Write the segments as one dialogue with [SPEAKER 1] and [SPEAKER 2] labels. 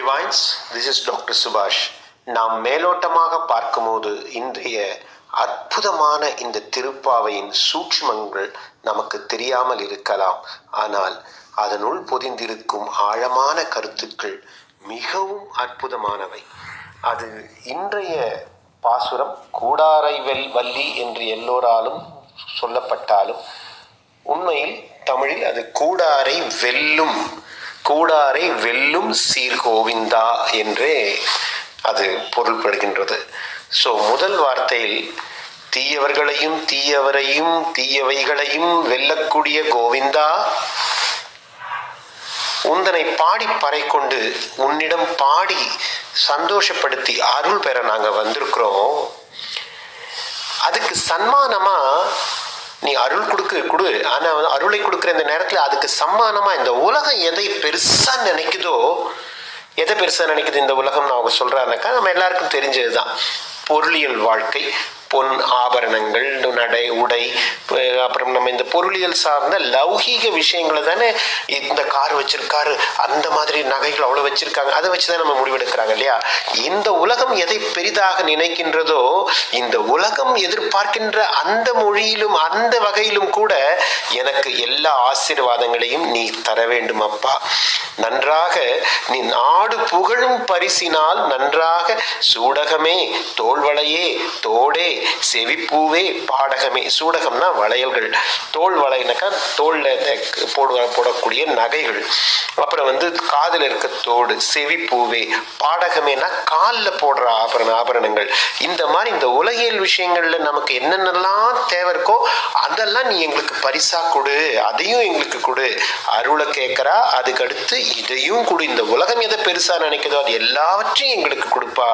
[SPEAKER 1] Divines this is doctor Subash நாம் மேலோட்டமாக பார்க்கும்போது இன்றைய அற்புதமான இந்த திருப்பாவையின் சூட்சுமங்கள் நமக்கு தெரியாமல் இருக்கலாம். ஆனால் அதனுள் பொதிந்திருக்கும் ஆழமான கருத்துக்கள் மிகவும் அற்புதமானவை. அது இன்றைய பாசுரம் கூடாரை வெல் வள்ளி என்று எல்லோராலும் சொல்லப்பட்டாலும் உண்மையில் தமிழில் அது கூடாரை வெல்லும் கூடாரை வெல்லும் சீர்கோவிந்தா என்றே அது பொருள்படுகின்றது. ஸோ முதல் வார்த்தையில் தீயவர்களையும் தீயவரையும் தீயவைகளையும் வெல்லக்கூடிய கோவிந்தா உந்தனை பாடி பறை கொண்டு உன்னிடம் பாடி சந்தோஷப்படுத்தி அருள் பெற நாங்கள் வந்திருக்கிறோம். அதுக்கு சன்மானமாக நீ அருள் கொடுக்க கொடு. ஆனால் வந்து அருளை கொடுக்குற இந்த நேரத்தில் அதுக்கு சம்மானமாக இந்த உலகம் எதை பெருசாக நினைக்குதோ எதை பெருசாக நினைக்குது இந்த உலகம் நான் அவங்க சொல்கிறாருனாக்கா நம்ம எல்லாருக்கும் தெரிஞ்சது தான் பொருளியல் வாழ்க்கை பொன் ஆபரணங்கள் நடை உடை அப்புறம் நம்ம இந்த பொருளியல் சார்ந்த லௌகீக விஷயங்களை தானே இந்த கார் வச்சிருக்காரு அந்த மாதிரி நகைகள் அவ்வளோ வச்சிருக்காங்க அதை வச்சு தான் நம்ம முடிவெடுக்கிறாங்க இல்லையா? இந்த உலகம் எதை பெரிதாக நினைக்கின்றதோ இந்த உலகம் எதிர்பார்க்கின்ற அந்த மொழியிலும் அந்த வகையிலும் கூட எனக்கு எல்லா ஆசீர்வாதங்களையும் நீ தர வேண்டும் அப்பா நன்றாக நீ நாடு புகழும் பரிசினால் நன்றாக சூடகமே தோல்வளையே தோடே செவிப்பூவே பாடகமே. சூடகம்னா வளையல்கள். தோல் வளையனாக்கா தோல்ல இந்த போடுவ போடக்கூடிய நகைகள். அப்புறம் வந்து காதில் இருக்க தோடு செவிப்பூவே பாடகமேனா காலில் போடுற ஆபரண ஆபரணங்கள். இந்த மாதிரி இந்த உலகியல் விஷயங்களில் நமக்கு என்னென்னலாம் தேவை இருக்கோ அதெல்லாம் நீ எங்களுக்கு பரிசாக கொடு. அதையும் எங்களுக்கு கொடு. அருளை கேட்குறா. அதுக்கடுத்து இதையும் கூட இந்த உலகம் எதை பெருசா நினைக்குதோ அது எல்லாவற்றையும் எங்களுக்கு கொடுப்பா.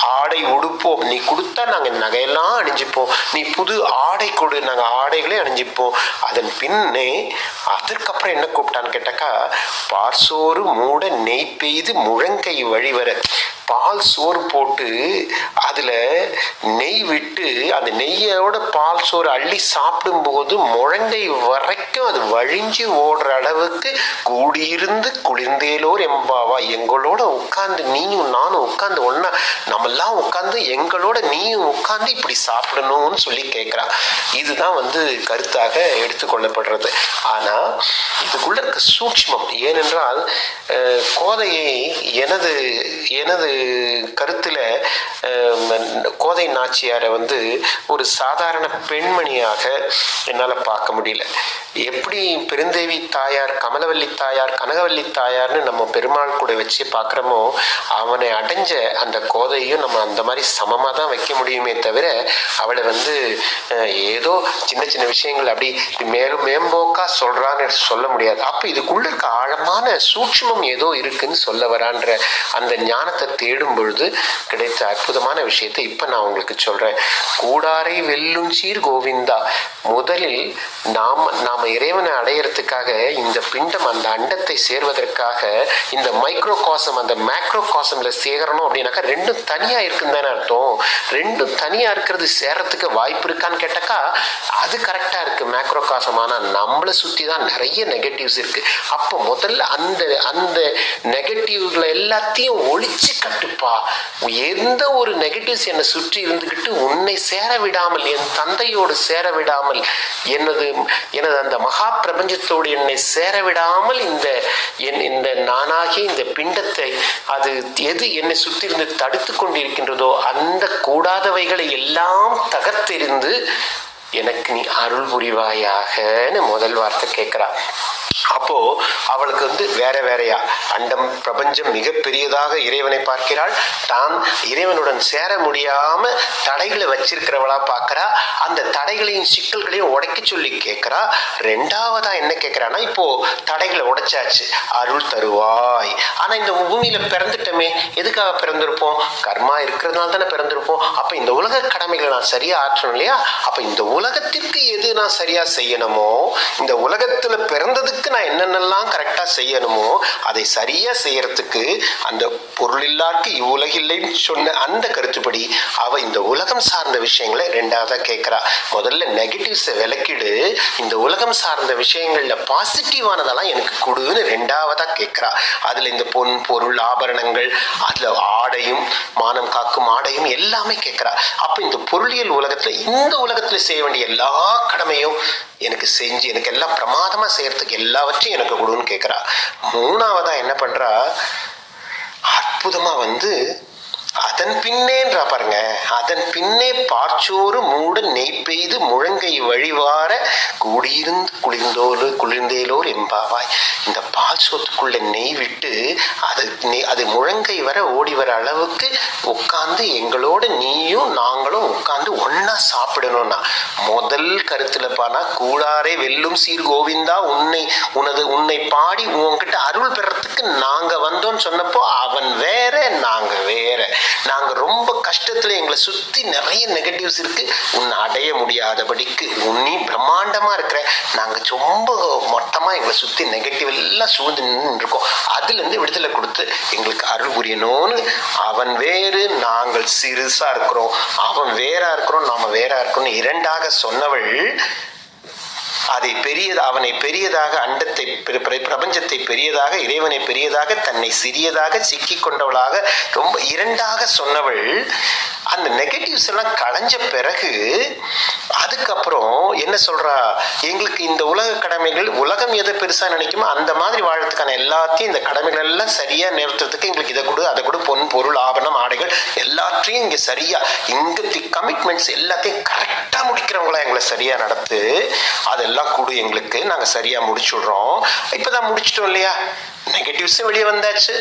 [SPEAKER 1] ஆடை உடுப்போம். நீ கொடுத்தா நாங்கள் நகையெல்லாம் அணிஞ்சுப்போம். நீ புது ஆடை கொடு நாங்கள் ஆடைகளே அணிஞ்சுப்போம். அதன் பின்னே அதற்கப்புறம் என்ன கூப்பிட்டான்னு கேட்டாக்கா பார்சோறு மூட நெய் பெய்து முழங்கை வழிவர. பால் சோறு போட்டு அதில் நெய் விட்டு அந்த நெய்யோட பால் சோறு அள்ளி சாப்பிடும்போது முழங்கை வரைக்கும் அது வழிஞ்சு ஓடுற அளவுக்கு கூடியிருந்து குளிர்ந்தேலோர் எம்பாவா. எங்களோட உட்காந்து நீயும் நானும் உட்காந்து ஒன்றா நம்மெல்லாம் உட்காந்து எங்களோட நீயும் உட்காந்து இப்படி சாப்பிடணும்னு சொல்லி கேட்குறா இதுதான் வந்து கருத்தாக எடுத்துக்கொள்ளப்படுறது ஆனால் இதுக்குள்ள இருக்க சூட்சமம். ஏனென்றால் கோதையை எனது எனது கருத்தில் கோதை நாச்சியாரை வந்து ஒரு சாதாரண பெண்மணியாக என்னால் பார்க்க முடியல. எப்படி பெருந்தேவி தாயார் கமலவல்லி தாயார் கனகவல்லி தாயார்னு நம்ம பெருமாள் கூட வச்சு பார்க்குறோமோ அவனை அடைஞ்ச அந்த கோதையும் நம்ம அந்த மாதிரி சமமாக தான் வைக்க முடியுமே தவிர அவளை வந்து ஏதோ சின்ன சின்ன விஷயங்கள் அப்படி மேலும் மேம்போக்காக சொல்கிறான்னு சொல்ல முடியாது. அப்போ இதுக்குள்ள இருக்க ஆழமான சூட்சமம் ஏதோ இருக்குன்னு சொல்ல வரான்ற அந்த ஞானத்தை தேடும் பொழுது கிடைத்த அற்புதமான விஷயத்தை இப்போ நான் உங்களுக்கு சொல்கிறேன் கூடாரை வெல்லும் சீர் கோவிந்தா. முதலில் நாம் நாம் இறைவனை அடையறதுக்காக இந்த பிண்டம் அந்த அண்டத்தை சேர்வதற்காக இந்த மைக்ரோ காசம் அந்த மேக்ரோ காசமில் சேகரணும் அப்படின்னாக்கா ரெண்டும் தனியாக இருக்குன்னு தானே அர்த்தம். ரெண்டும் தனியாக இருக்கிறது சேரத்துக்கு வாய்ப்பு இருக்கான்னு கேட்டாக்கா அது கரெக்டாக இருக்குது மேக்ரோ காசம் ஆனால் நம்மளை சுற்றி தான் நிறைய நெகட்டிவ்ஸ் இருக்குது அப்போ முதல்ல அந்த அந்த நெகட்டிவ்களை எல்லாத்தையும் ஒழிச்சு கட்டுப்பா எந்த ஒரு நெகட்டிவ்ஸ் என்னை சுற்றி இருந்துக்கிட்டு உன்னை சேர விடாமல் என் தந்தையோடு சேர விடாமல் எனது எனது அந்த மகா பிரபஞ்சத்தோடு என்னை சேர விடாமல் இந்த என் இந்த நானாகிய இந்த பிண்டத்தை அது எது என்னை சுற்றி இருந்து தடுத்து கொண்டிருக்கின்றதோ அந்த கூடாதவைகளை எல்லாம் தகர்த்தெறிந்து எனக்கு நீ அருள் புரிவாயாகன்னு முதல் வார்த்தை கேட்குறா அப்போ அவளுக்கு வந்து வேற வேறையா. அண்டம் பிரபஞ்சம் மிகப்பெரியதாக இறைவனை பார்க்கிறாள். தான் இறைவனுடன் சேர முடியாம தடைகளை வச்சிருக்கிறவளா பார்க்கறா. அந்த தடைகளையும் சிக்கல்களையும் உடைக்க சொல்லி கேட்கிறா. ரெண்டாவதா என்ன கேட்கிறான்னா இப்போ தடைகளை உடைச்சாச்சு. அருள் தருவாய். ஆனா இந்த பூமியில பிறந்துட்டோமே. எதுக்காக பிறந்திருப்போம்? கர்மா இருக்கிறதுனால தானே பிறந்திருப்போம். அப்ப இந்த உலக கடமைகளை நான் சரியா ஆற்றணும் இல்லையா? அப்ப இந்த உலகத்திற்கு எது நான் சரியா செய்யணுமோ இந்த உலகத்துல பிறந்ததுக்கு நான் என்னென்னலாம் கரெக்டாக செய்யணுமோ அதை சரியாக செய்யறதுக்கு அந்த பொருளில்லாருக்கு இவ்வுலகில்லைன்னு சொன்ன அந்த கருத்துப்படி அவ இந்த உலகம் சார்ந்த விஷயங்களை ரெண்டாவதாக கேட்குறா. முதல்ல நெகட்டிவ்ஸை விளக்கிடு. இந்த உலகம் சார்ந்த விஷயங்களில் பாசிட்டிவானதெல்லாம் எனக்கு கொடுன்னு ரெண்டாவதாக கேட்குறா. அதில் இந்த பொன் பொருள் ஆபரணங்கள் அதில் ஆடையும் மானம் காக்கும் ஆடையும் எல்லாமே கேட்குறா. அப்போ இந்த பொருளியல் உலகத்தில் இந்த உலகத்தில் செய்ய வேண்டிய எல்லா கடமையும் எனக்கு செஞ்சு எனக்கு எல்லாம் பிரமாதமாக செய்கிறதுக்கு எல்லா எல்லாவற்றையும் எனக்கு கொடுன்னு கேட்குறா மூணாவதாக என்ன பண்ணுறா அற்புதமாக வந்து அதன் பின்னேன்றா பாருங்க. அதன் பின்னே பார்ச்சோறு மூட நெய் பெய்து முழங்கை வழிவார கூடியிருந்து குளிர்ந்தோரு குளிர்ந்தேலோர் எம்பாவாய் இந்த பாச்சோத்துக்குள்ளே நெய் விட்டு அது நெய் அது முழங்கை வர ஓடி வர அளவுக்கு உட்காந்து எங்களோட நீயும் நாங்களும் உட்காந்து ஒன்னா சாப்பிடணும்னா முதல் கருத்துல பானா கூடாரே வெல்லும் சீர் கோவிந்தா உன்னை உனது உன்னை பாடி உன்கிட்ட அருள் பெறத்துக்கு நாங்க வந்தோம்னு சொன்னப்போ அவன் வேற நாங்க வேற. நாங்கள் ரொம்ப கஷ்டத்தில் எங்களை சுற்றி நிறைய நெகட்டிவ்ஸ் இருக்குது உன்னை அடைய முடியாதபடிக்கு உன்னி பிரம்மாண்டமாக இருக்கிற நாங்கள் ரொம்ப மொத்தமாக எங்களை சுற்றி நெகட்டிவ் எல்லாம் சூழ்ந்து நின்று இருக்கோம் விடுதலை கொடுத்து எங்களுக்கு அருள் புரியணும்னு அவன் வேறு நாங்கள் சிறுசாக இருக்கிறோம். அவன் வேறாக இருக்கிறோம் நாம் வேறாக இருக்கிறோம்னு இரண்டாக சொன்னவள் அதை பெரியது அவனை பெரியதாக அண்டத்தை பிர- பிரபஞ்சத்தை பெரியதாக இறைவனை பெரியதாக தன்னை சிறியதாக சிக்கி கொண்டவளாக ரொம்ப இரண்டாக சொன்னவள் அந்த நெகட்டிவ்ஸ் எல்லாம் களைஞ்ச பிறகு அதுக்கப்புறம் என்ன சொல்றா? எங்களுக்கு இந்த உலக கடமைகள் உலகம் எதை பெருசா நினைக்குமோ அந்த மாதிரி வாழறதுக்கான எல்லாத்தையும் இந்த கடமைகள் எல்லாம் சரியா நிறுத்துறதுக்கு எங்களுக்கு இதை கொடு அதை கொடு பொன் பொருள் ஆபரணம் ஆடைகள் எல்லாத்தையும் இங்க சரியா இங்க தி கமிட்மெண்ட்ஸ் எல்லாத்தையும் கரெக்டா முடிக்கிறவங்களா எங்களை சரியா நடத்து அதெல்லாம் கொடு எங்களுக்கு. நாங்க சரியா முடிச்சுடுறோம். இப்பதான் முடிச்சிட்டோம் இல்லையா? நெகட்டிவ்ஸும் வெளியே வந்தாச்சு.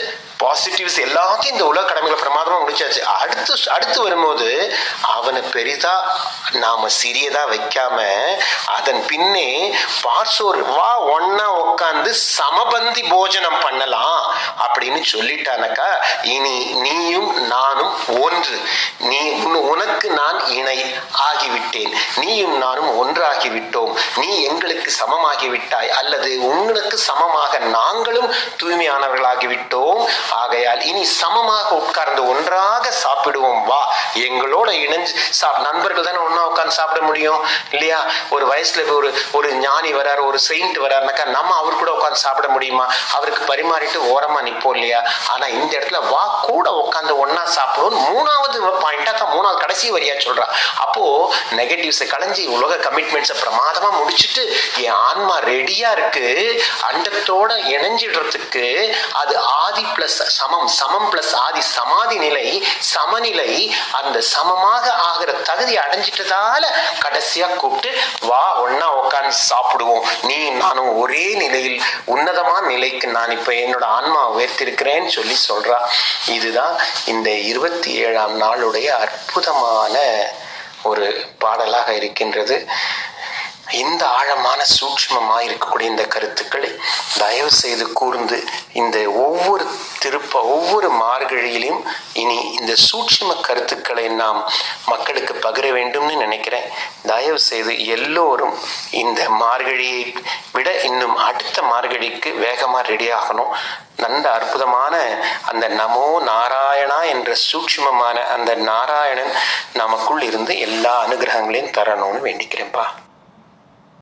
[SPEAKER 1] பாசிட்டிவ்ஸ் எல்லாத்தையும் இந்த உலக கடமைகளை பிரமாதமாக முடிச்சாச்சு. அடுத்து அடுத்து வரும்போது அவனை பெரிதா நாம சிறியதா வைக்காம அதன் பின்னே பார்சோர் வா ஒன்னா உட்காந்து சமபந்தி போஜனம் பண்ணலாம் அப்படின்னு சொல்லிட்டானக்கா. இனி நீயும் நானும் ஒன்று. நீ உன்- உனக்கு நான் இணை ஆகிவிட்டேன். நீயும் நானும் ஒன்றாகிவிட்டோம். நீ எங்களுக்கு சமமாகிவிட்டாய். அல்லது உங்களுக்கு சமமாக நாங்களும் தூய்மையானவர்களாகிவிட்டோம். ஆகையால் இனி சமமாக உட்கார்ந்து ஒன்றாக சாப்பிடுவோம். வா எங்களோட இணைஞ்சு சாப் நண்பர்கள் தானே ஒன்றா உட்கார்ந்து சாப்பிட முடியும் இல்லையா? ஒரு வயசுல ஒரு ஒரு ஞானி வராரு ஒரு செயின்ட் வராருனாக்கா நம்ம அவர் கூட உட்கார்ந்து சாப்பிட முடியுமா? அவருக்கு பரிமாறிட்டு ஓரமா நிற்போம் இல்லையா? ஆனா இந்த இடத்துல வா கூட உட்கார்ந்து ஒன்னா சாப்பிடுவோம் மூணாவது பாயிண்டா மூணாவது கடைசி வரியா சொல்றா. அப்போ நெகட்டிவ்ஸை களைஞ்சி உலக கமிட்மெண்ட்ஸை பிரமாதமா முடிச்சிட்டு என் ஆன்மா ரெடியா இருக்கு அண்டத்தோட இணைஞ்சிடுறதுக்கு அது ஆதி பிளஸ் சமம். சமம் பிளஸ் ஆதி சமாதி நிலை சமநிலை அந்த சமமாக ஆகிற தகுதி அடைஞ்சிட்டதால கடைசியா கூப்பிட்டு வா ஒன்னா உட்காந்து சாப்பிடுவோம். நீ நானும் ஒரே நிலையில் உன்னதமான நிலைக்கு நான் இப்ப என்னோட ஆன்மா உயர்த்திருக்கிறேன்னு சொல்லி சொல்றா. இதுதான் இந்த இருபத்தி ஏழாம் நாளுடைய அற்புதமான ஒரு பாடலாக இருக்கின்றது. இந்த ஆழமான சூக்மமாக இருக்கக்கூடிய இந்த கருத்துக்களை தயவு செய்து கூர்ந்து இந்த ஒவ்வொரு திருப்ப ஒவ்வொரு மார்கழியிலையும் இனி இந்த சூட்சும கருத்துக்களை நாம் மக்களுக்கு பகிர வேண்டும்னு நினைக்கிறேன். தயவு செய்து எல்லோரும் இந்த மார்கழியை விட இன்னும் அடுத்த மார்கழிக்கு வேகமாக ரெடி ஆகணும். நல்ல அற்புதமான அந்த நமோ நாராயணா என்ற சூட்சுமமான அந்த நாராயணன் நமக்குள் இருந்து எல்லா அனுகிரகங்களையும் தரணும்னு வேண்டிக்கிறேன்ப்பா